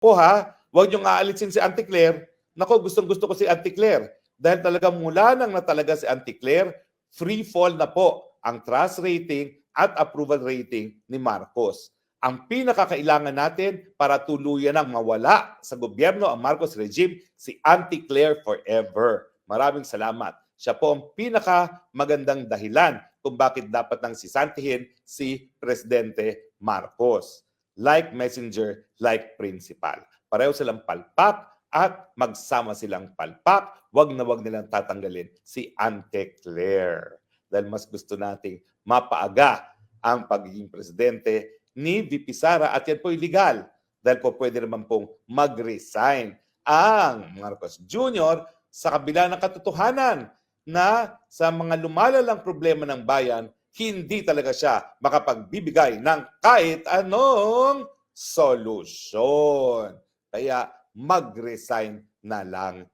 Po ha, huwag niyong aalisin si Auntie Claire. Nako, gustong gusto ko si Auntie Claire. Dahil talaga mula nang natalaga si Auntie Claire, free fall na po ang trust rating at approval rating ni Marcos. Ang pinakakailangan natin para tuluyan ang mawala sa gobyerno ang Marcos regime, si Auntie Claire forever. Maraming salamat. Siya po ang pinaka magandang dahilan kung bakit dapat nang sisantihin si Presidente Marcos. Like messenger, like principal. Pareho silang palpak at magsama silang palpak. Huwag na huwag nilang tatanggalin si Ante Claire. Dahil mas gusto nating mapaaga ang pagiging presidente ni VP Sara at yan po illegal. Dahil po pwede naman pong mag-resign ang Marcos Jr. sa kabila ng katotohanan na sa mga lumalalang problema ng bayan, hindi talaga siya makapagbibigay ng kahit anong solusyon. Kaya mag-resign na lang